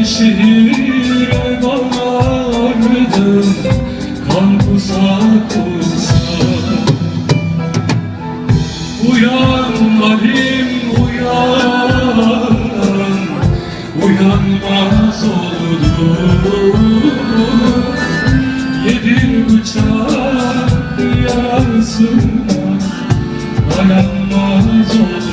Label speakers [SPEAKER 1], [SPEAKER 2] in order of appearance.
[SPEAKER 1] Eskişehir'e bağırdım Kan kusa kusa Uyan Halim uyan Uyanmaz oldum. Dayanmaz olur